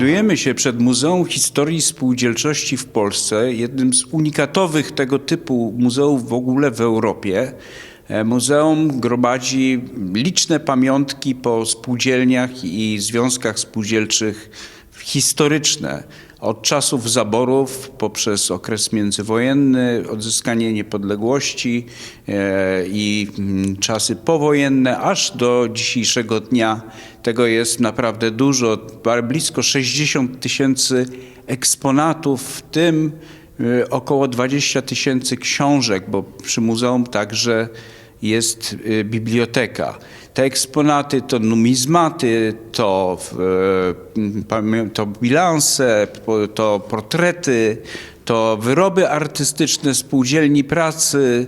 Znajdujemy się przed Muzeum Historii Spółdzielczości w Polsce, jednym z unikatowych tego typu muzeów w ogóle w Europie. E, Muzeum gromadzi liczne pamiątki po spółdzielniach i związkach spółdzielczych historyczne. Od czasów zaborów poprzez okres międzywojenny, odzyskanie niepodległości e, i mm, czasy powojenne, aż do dzisiejszego dnia. Tego jest naprawdę dużo, blisko 60 tysięcy eksponatów, w tym e, około 20 tysięcy książek, bo przy muzeum także jest y, biblioteka. Te eksponaty to numizmaty, to, e, to bilanse, to portrety, to wyroby artystyczne spółdzielni pracy,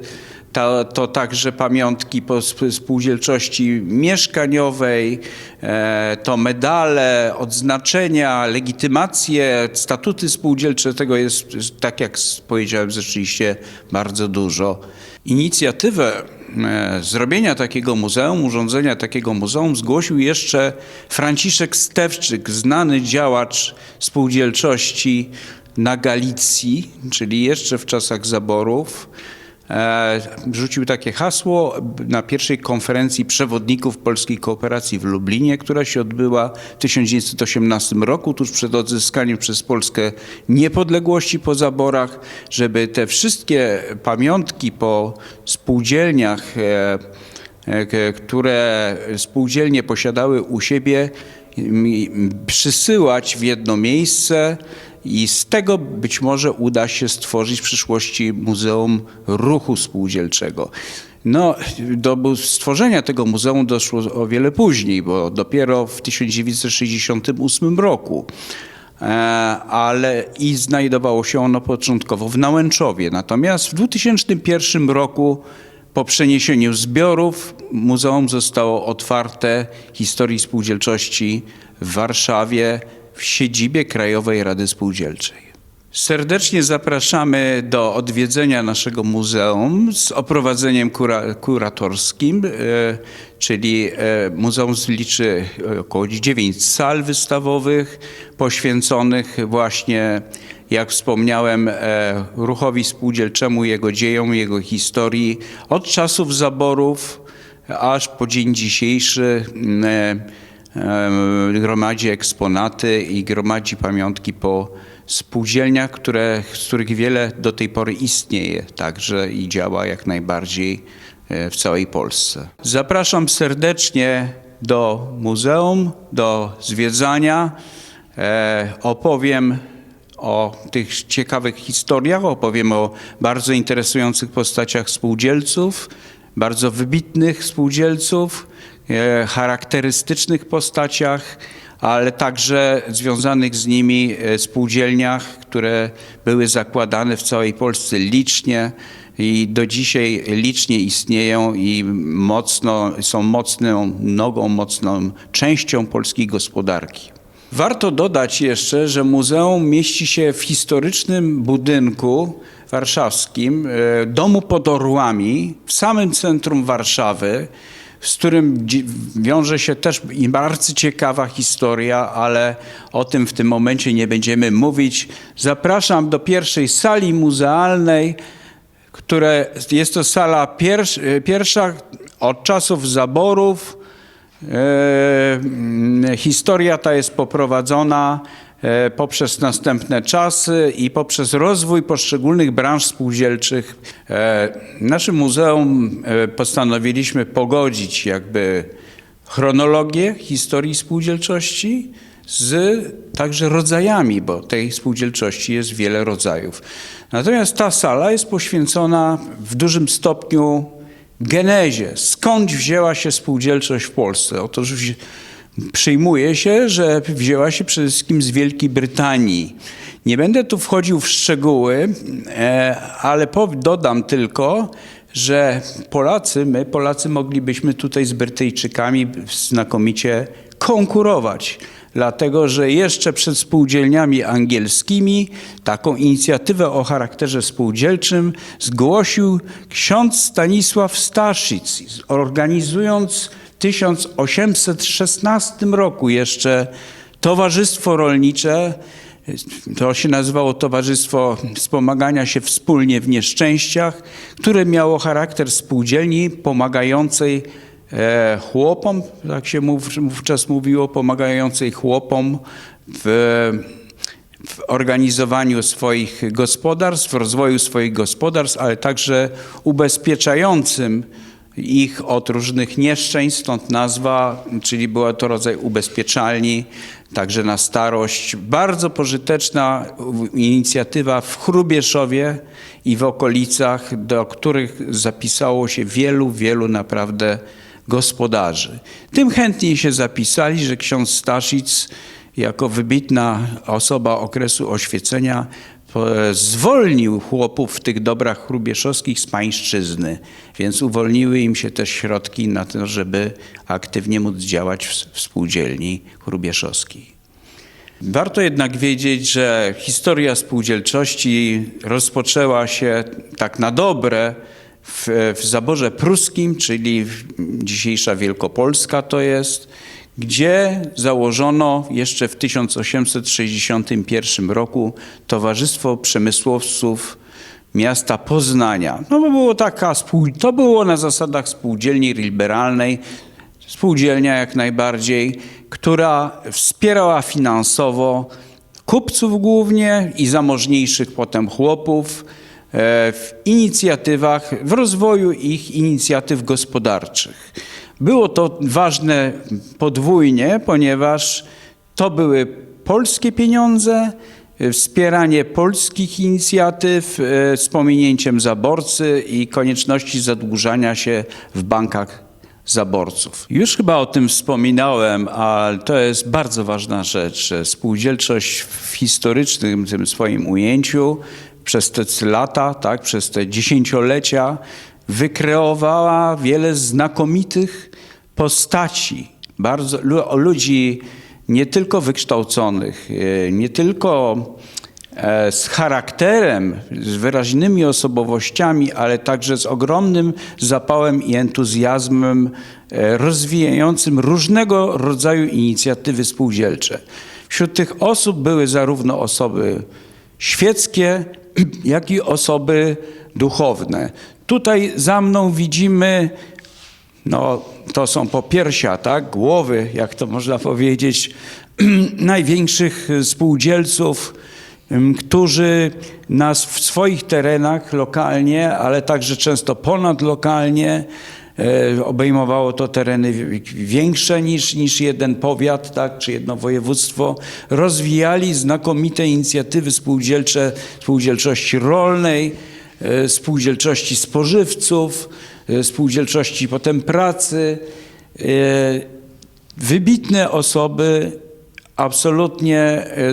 to, to także pamiątki spółdzielczości mieszkaniowej, e, to medale, odznaczenia, legitymacje, statuty spółdzielcze. Tego jest, tak jak powiedziałem, rzeczywiście bardzo dużo. Inicjatywę zrobienia takiego muzeum, urządzenia takiego muzeum zgłosił jeszcze Franciszek Stewczyk, znany działacz spółdzielczości na Galicji, czyli jeszcze w czasach zaborów. E, Rzucił takie hasło na pierwszej konferencji przewodników polskiej kooperacji w Lublinie, która się odbyła w 1918 roku, tuż przed odzyskaniem przez Polskę niepodległości po zaborach, żeby te wszystkie pamiątki po spółdzielniach, e, e, które spółdzielnie posiadały u siebie, przysyłać w jedno miejsce i z tego być może uda się stworzyć w przyszłości Muzeum Ruchu Spółdzielczego. No, do stworzenia tego muzeum doszło o wiele później, bo dopiero w 1968 roku. E, ale i znajdowało się ono początkowo w Nałęczowie. Natomiast w 2001 roku po przeniesieniu zbiorów muzeum zostało otwarte historii spółdzielczości w Warszawie w siedzibie Krajowej Rady Spółdzielczej. Serdecznie zapraszamy do odwiedzenia naszego muzeum z oprowadzeniem kura, kuratorskim, e, czyli e, muzeum liczy około 9 sal wystawowych poświęconych właśnie, jak wspomniałem, e, ruchowi spółdzielczemu, jego dziejom, jego historii od czasów zaborów aż po dzień dzisiejszy. Gromadzi eksponaty i gromadzi pamiątki po spółdzielniach, które, z których wiele do tej pory istnieje także i działa jak najbardziej e, w całej Polsce. Zapraszam serdecznie do muzeum, do zwiedzania. E, Opowiem o tych ciekawych historiach, opowiem o bardzo interesujących postaciach spółdzielców, bardzo wybitnych spółdzielców, charakterystycznych postaciach, ale także związanych z nimi e, spółdzielniach, które były zakładane w całej Polsce licznie i do dzisiaj licznie istnieją i mocno, są mocną nogą, mocną częścią polskiej gospodarki. Warto dodać jeszcze, że muzeum mieści się w historycznym budynku warszawskim, e, domu pod Orłami, w samym centrum Warszawy, z którym wiąże się też bardzo ciekawa historia, ale o tym w tym momencie nie będziemy mówić. Zapraszam do pierwszej sali muzealnej, które jest to sala pierwsza, pierwsza od czasów zaborów. E, Historia ta jest poprowadzona e, poprzez następne czasy i poprzez rozwój poszczególnych branż spółdzielczych. E, Naszym muzeum e, postanowiliśmy pogodzić jakby chronologię historii spółdzielczości z także rodzajami, bo tej spółdzielczości jest wiele rodzajów. Natomiast ta sala jest poświęcona w dużym stopniu genezie, skąd wzięła się spółdzielczość w Polsce. Otóż przyjmuje się, że wzięła się przede wszystkim z Wielkiej Brytanii. Nie będę tu wchodził w szczegóły, e, ale dodam tylko, że Polacy, my Polacy moglibyśmy tutaj z Brytyjczykami znakomicie konkurować. Dlatego, że jeszcze przed spółdzielniami angielskimi taką inicjatywę o charakterze spółdzielczym zgłosił ksiądz Stanisław Staszic, organizując 1816 roku jeszcze Towarzystwo Rolnicze, to się nazywało Towarzystwo Wspomagania się Wspólnie w Nieszczęściach, które miało charakter spółdzielni pomagającej e, chłopom, tak się wówczas mówiło, pomagającej chłopom w, w organizowaniu swoich gospodarstw, w rozwoju swoich gospodarstw, ale także ubezpieczającym ich od różnych nieszczęść, stąd nazwa, czyli była to rodzaj ubezpieczalni, także na starość. Bardzo pożyteczna inicjatywa w Chrubieszowie i w okolicach, do których zapisało się wielu, wielu naprawdę gospodarzy. Tym chętniej się zapisali, że ksiądz Staszic jako wybitna osoba okresu oświecenia zwolnił chłopów w tych dobrach chrubieszowskich z pańszczyzny, więc uwolniły im się też środki na to, żeby aktywnie móc działać w spółdzielni chrubieszowskiej. Warto jednak wiedzieć, że historia spółdzielczości rozpoczęła się tak na dobre w, w zaborze pruskim, czyli dzisiejsza Wielkopolska to jest, gdzie założono jeszcze w 1861 roku Towarzystwo Przemysłowców miasta Poznania. No bo było taka, to było na zasadach spółdzielni liberalnej, spółdzielnia jak najbardziej, która wspierała finansowo kupców głównie i zamożniejszych potem chłopów e, w inicjatywach, w rozwoju ich inicjatyw gospodarczych. Było to ważne podwójnie, ponieważ to były polskie pieniądze, e, wspieranie polskich inicjatyw e, z pominięciem zaborcy i konieczności zadłużania się w bankach zaborców. Już chyba o tym wspominałem, ale to jest bardzo ważna rzecz, spółdzielczość w historycznym tym swoim ujęciu przez te lata, tak, przez te dziesięciolecia wykreowała wiele znakomitych postaci, bardzo lu- ludzi nie tylko wykształconych, e, nie tylko e, z charakterem, z wyraźnymi osobowościami, ale także z ogromnym zapałem i entuzjazmem e, rozwijającym różnego rodzaju inicjatywy spółdzielcze. Wśród tych osób były zarówno osoby świeckie, jak i osoby duchowne. Tutaj za mną widzimy no, to są popiersia, tak, głowy, jak to można powiedzieć, największych spółdzielców, em, którzy nas w swoich terenach lokalnie, ale także często ponadlokalnie, e, obejmowało to tereny wi- większe niż, niż jeden powiat, tak, czy jedno województwo, rozwijali znakomite inicjatywy spółdzielcze, spółdzielczości rolnej, spółdzielczości spożywców, e, spółdzielczości potem pracy. E, Wybitne osoby, absolutnie e,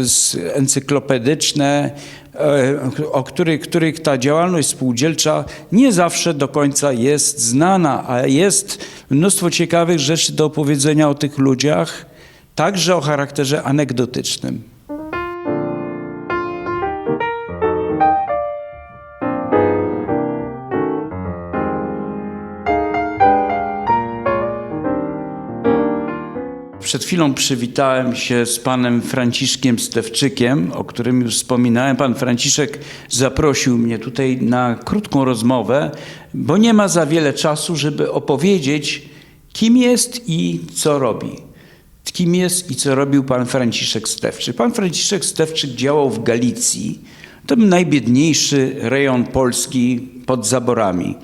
encyklopedyczne, e, o których, których ta działalność spółdzielcza nie zawsze do końca jest znana, a jest mnóstwo ciekawych rzeczy do opowiedzenia o tych ludziach, także o charakterze anegdotycznym. Przed chwilą przywitałem się z panem Franciszkiem Stewczykiem, o którym już wspominałem. Pan Franciszek zaprosił mnie tutaj na krótką rozmowę, bo nie ma za wiele czasu, żeby opowiedzieć, kim jest i co robi. Kim jest i co robił pan Franciszek Stewczyk. Pan Franciszek Stewczyk działał w Galicji. To był najbiedniejszy rejon Polski pod zaborami.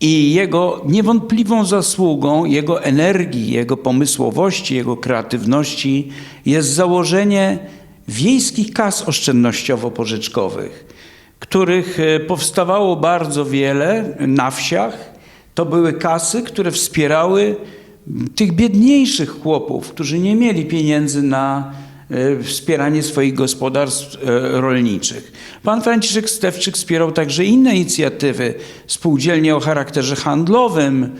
I jego niewątpliwą zasługą, jego energii, jego pomysłowości, jego kreatywności jest założenie wiejskich kas oszczędnościowo-pożyczkowych, których e, powstawało bardzo wiele na wsiach. To były kasy, które wspierały tych biedniejszych chłopów, którzy nie mieli pieniędzy na wspieranie swoich gospodarstw e, rolniczych. Pan Franciszek Stewczyk wspierał także inne inicjatywy, spółdzielnie o charakterze handlowym,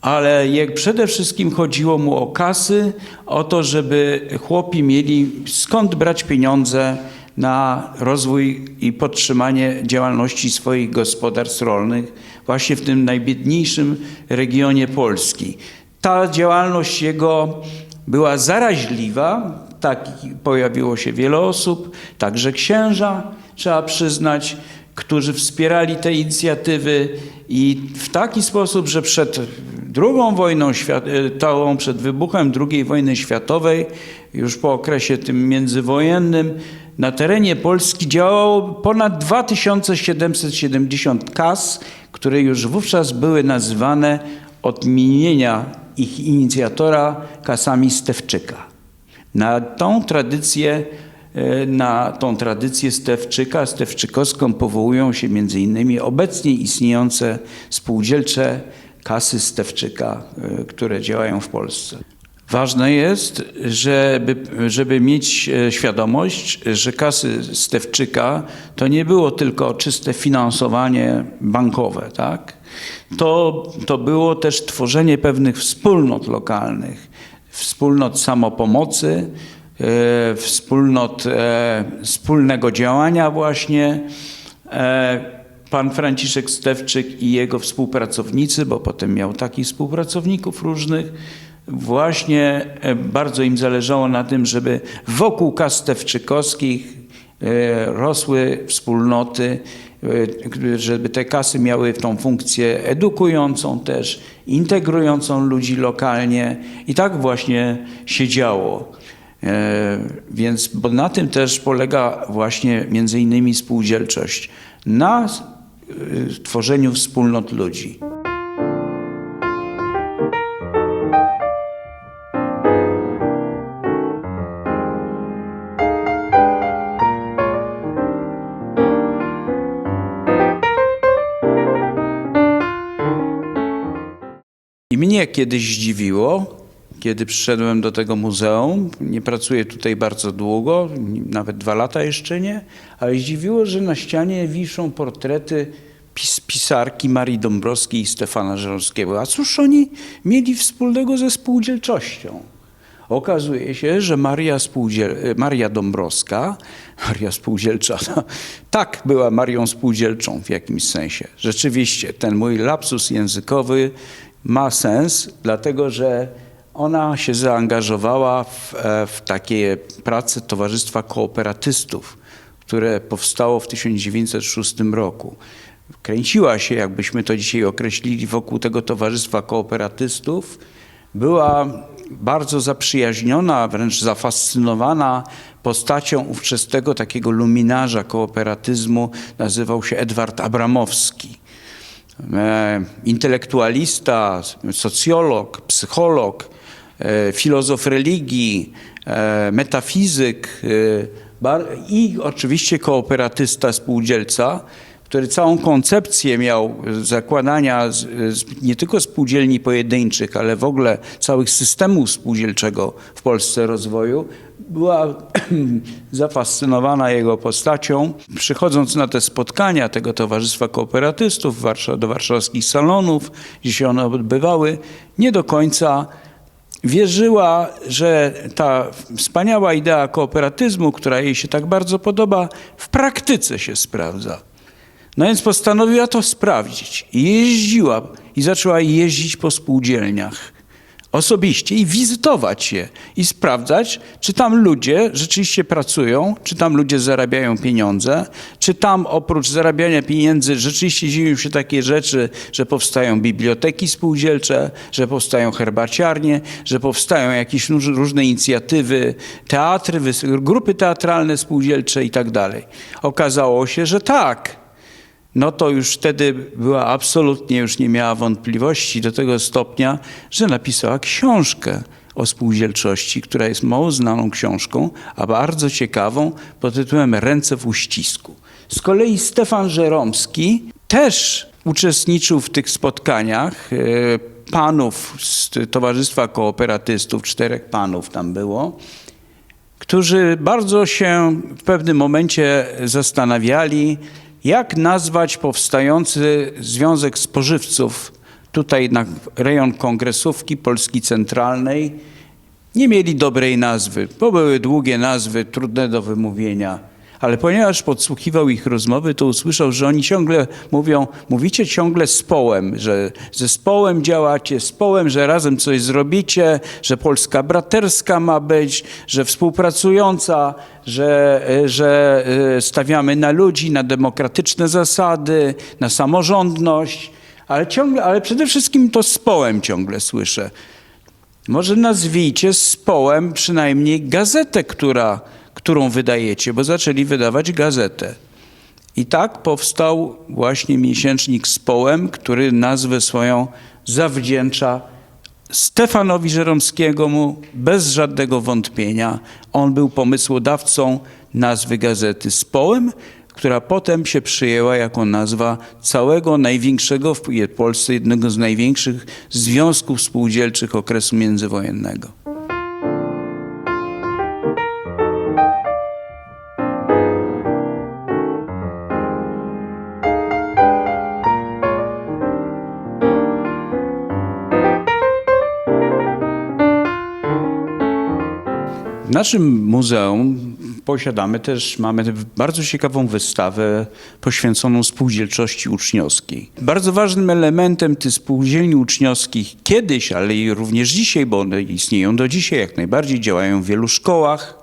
ale jak przede wszystkim chodziło mu o kasy, o to, żeby chłopi mieli skąd brać pieniądze na rozwój i podtrzymanie działalności swoich gospodarstw rolnych właśnie w tym najbiedniejszym regionie Polski. Ta działalność jego była zaraźliwa, tak pojawiło się wiele osób, także księża, trzeba przyznać, którzy wspierali te inicjatywy i w taki sposób, że przed II wojną światową, przed wybuchem II wojny światowej, już po okresie tym międzywojennym, na terenie Polski działało ponad 2770 kas, które już wówczas były nazywane od imienia ich inicjatora kasami Stewczyka. Na tą tradycję, e, na tą tradycję Stewczyka, Stewczykowską powołują się między innymi obecnie istniejące spółdzielcze kasy Stewczyka, e, które działają w Polsce. Ważne jest, żeby, żeby mieć e, świadomość, że kasy Stewczyka to nie było tylko czyste finansowanie bankowe, tak? To, to było też tworzenie pewnych wspólnot lokalnych, wspólnot samopomocy, e, wspólnot e, wspólnego działania właśnie. E, pan Franciszek Stewczyk i jego współpracownicy, bo potem miał takich współpracowników różnych, właśnie bardzo im zależało na tym, żeby wokół kas stewczykowskich e, rosły wspólnoty, żeby te kasy miały tą funkcję edukującą też, integrującą ludzi lokalnie i tak właśnie się działo. Więc bo na tym też polega właśnie między innymi spółdzielczość, na tworzeniu wspólnot ludzi. Mnie kiedyś zdziwiło, kiedy przyszedłem do tego muzeum. Nie pracuję tutaj bardzo długo, nawet dwa lata jeszcze nie, ale zdziwiło, że na ścianie wiszą portrety pis pisarki Marii Dąbrowskiej i Stefana Żeromskiego. A cóż oni mieli wspólnego ze spółdzielczością? Okazuje się, że Maria, Spółdziel Maria Dąbrowska, Maria Spółdzielcza, tak była Marią Spółdzielczą w jakimś sensie. Rzeczywiście, ten mój lapsus językowy ma sens, dlatego że ona się zaangażowała w, e, w takie prace Towarzystwa Kooperatystów, które powstało w 1906 roku. Kręciła się, jakbyśmy to dzisiaj określili, wokół tego Towarzystwa Kooperatystów. Była bardzo zaprzyjaźniona, wręcz zafascynowana postacią ówczesnego takiego luminarza kooperatyzmu, nazywał się Edward Abramowski. E, intelektualista, socjolog, psycholog, e, filozof religii, e, metafizyk i oczywiście kooperatysta, spółdzielca, który całą koncepcję miał zakładania nie tylko spółdzielni pojedynczych, ale w ogóle całych systemów spółdzielczego w Polsce rozwoju, była zafascynowana jego postacią. Przychodząc na te spotkania tego Towarzystwa Kooperatystów do warszawskich salonów, gdzie się one odbywały, nie do końca wierzyła, że ta wspaniała idea kooperatyzmu, która jej się tak bardzo podoba, w praktyce się sprawdza. No więc postanowiła to sprawdzić. Jeździła i zaczęła jeździć po spółdzielniach. osobiście i wizytować je i sprawdzać, czy tam ludzie rzeczywiście pracują, czy tam ludzie zarabiają pieniądze, czy tam oprócz zarabiania pieniędzy rzeczywiście dzieją się takie rzeczy, że powstają biblioteki spółdzielcze, że powstają herbaciarnie, że powstają jakieś róż- różne inicjatywy, teatry, grupy teatralne spółdzielcze i tak dalej. Okazało się, że tak no to już wtedy była absolutnie, już nie miała wątpliwości do tego stopnia, że napisała książkę o spółdzielczości, która jest mało znaną książką, a bardzo ciekawą pod tytułem Ręce w uścisku. Z kolei Stefan Żeromski też uczestniczył w tych spotkaniach e, panów z Towarzystwa Kooperatystów, czterech panów tam było, którzy bardzo się w pewnym momencie zastanawiali, jak nazwać powstający Związek Spożywców tutaj na rejon Kongresówki Polski Centralnej. Nie mieli dobrej nazwy, bo były długie nazwy, trudne do wymówienia. Ale ponieważ podsłuchiwał ich rozmowy, to usłyszał, że oni ciągle mówią, mówicie ciągle z połem, że ze społem działacie, z połem, że razem coś zrobicie, że Polska braterska ma być, że współpracująca, że, e, że e, stawiamy na ludzi, na demokratyczne zasady, na samorządność, ale, ciągle, ale przede wszystkim to z połem ciągle słyszę. Może nazwijcie z połem przynajmniej gazetę, która, którą wydajecie, bo zaczęli wydawać gazetę. I tak powstał właśnie miesięcznik z który nazwę swoją zawdzięcza Stefanowi Żeromskiemu bez żadnego wątpienia. On był pomysłodawcą nazwy gazety z która potem się przyjęła jako nazwa całego największego w Polsce, jednego z największych związków spółdzielczych okresu międzywojennego. Naszym muzeum posiadamy też, mamy bardzo ciekawą wystawę poświęconą spółdzielczości uczniowskiej. Bardzo ważnym elementem tych spółdzielni uczniowskich kiedyś, ale i również dzisiaj, bo one istnieją do dzisiaj, jak najbardziej działają w wielu szkołach,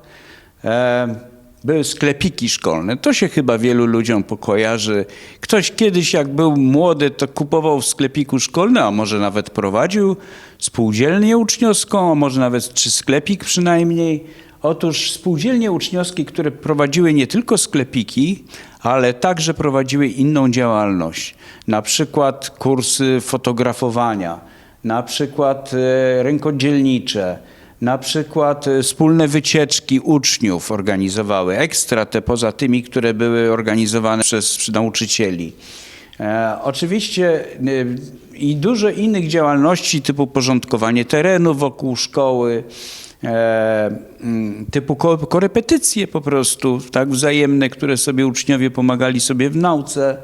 e, były sklepiki szkolne. To się chyba wielu ludziom pokojarzy. Ktoś kiedyś, jak był młody, to kupował w sklepiku szkolnym, a może nawet prowadził spółdzielnię uczniowską, a może nawet czy sklepik przynajmniej. Otóż spółdzielnie uczniowskie, które prowadziły nie tylko sklepiki, ale także prowadziły inną działalność. Na przykład kursy fotografowania, na przykład e, rękodzielnicze, na przykład e, wspólne wycieczki uczniów organizowały, ekstra te poza tymi, które były organizowane przez nauczycieli. E, oczywiście i dużo innych działalności typu porządkowanie terenu wokół szkoły, typu ko- korepetycje po prostu, tak wzajemne, które sobie uczniowie pomagali sobie w nauce.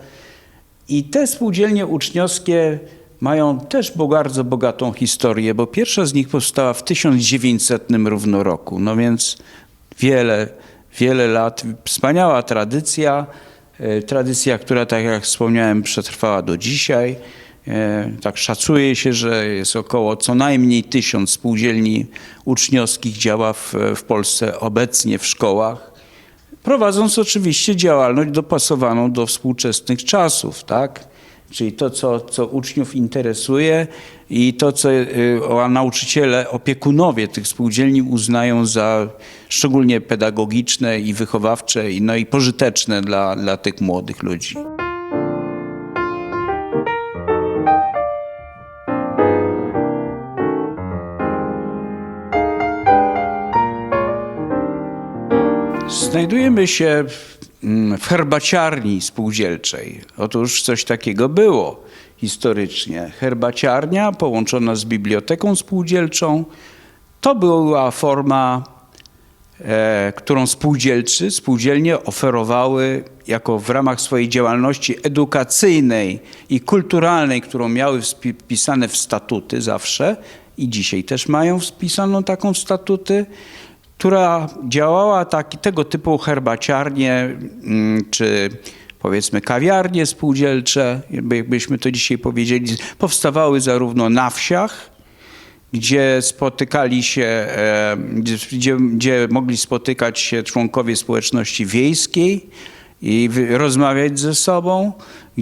I te spółdzielnie uczniowskie mają też bardzo bogatą historię, bo pierwsza z nich powstała w 1900 równo roku. No więc wiele, wiele lat. Wspaniała tradycja. e, Tradycja, która, tak jak wspomniałem, przetrwała do dzisiaj. E, Tak szacuje się, że jest około co najmniej tysiąc spółdzielni uczniowskich działa w, w Polsce obecnie w szkołach prowadząc oczywiście działalność dopasowaną do współczesnych czasów, tak? Czyli to, co, co uczniów interesuje i to, co y, a nauczyciele, opiekunowie tych spółdzielni uznają za szczególnie pedagogiczne i wychowawcze, i, no i pożyteczne dla, dla tych młodych ludzi. Znajdujemy się w, mm, w herbaciarni spółdzielczej. Otóż coś takiego było historycznie. Herbaciarnia połączona z biblioteką spółdzielczą to była forma, e, którą spółdzielczy, spółdzielnie oferowały jako w ramach swojej działalności edukacyjnej i kulturalnej, którą miały wpisane w statuty zawsze i dzisiaj też mają wpisaną taką statuty, która działała taki, tego typu herbaciarnie mm, czy powiedzmy kawiarnie spółdzielcze, jakby- jakbyśmy to dzisiaj powiedzieli, powstawały zarówno na wsiach, gdzie spotykali się, e, gdzie, gdzie mogli spotykać się członkowie społeczności wiejskiej i rozmawiać ze sobą,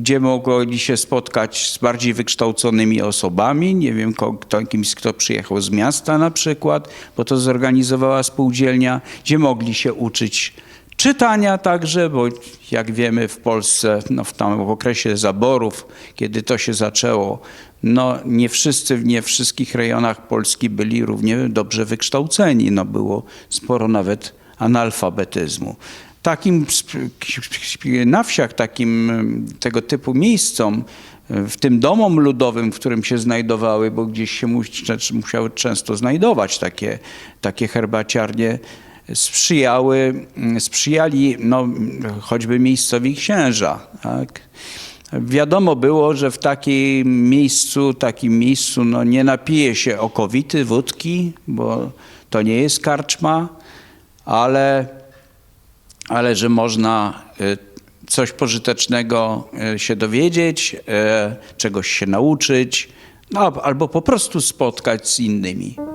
gdzie mogli się spotkać z bardziej wykształconymi osobami, nie wiem, kto, kimś, kto przyjechał z miasta na przykład, bo to zorganizowała spółdzielnia, gdzie mogli się uczyć czytania także, bo jak wiemy w Polsce, no w tam w okresie zaborów, kiedy to się zaczęło, no nie wszyscy, w nie wszystkich rejonach Polski byli równie dobrze wykształceni, no było sporo nawet analfabetyzmu. Takim na wsiach, takim tego typu miejscom, w tym domom ludowym, w którym się znajdowały, bo gdzieś się mu- musiały często znajdować takie, takie herbaciarnie, sprzyjały, sprzyjali no, choćby miejscowi księża. Tak? Wiadomo było, że w takim miejscu, takim miejscu no, nie napije się okowity, wódki, bo to nie jest karczma, ale, ale że można y, coś pożytecznego y, się dowiedzieć, y, czegoś się nauczyć, no, albo po prostu spotkać z innymi.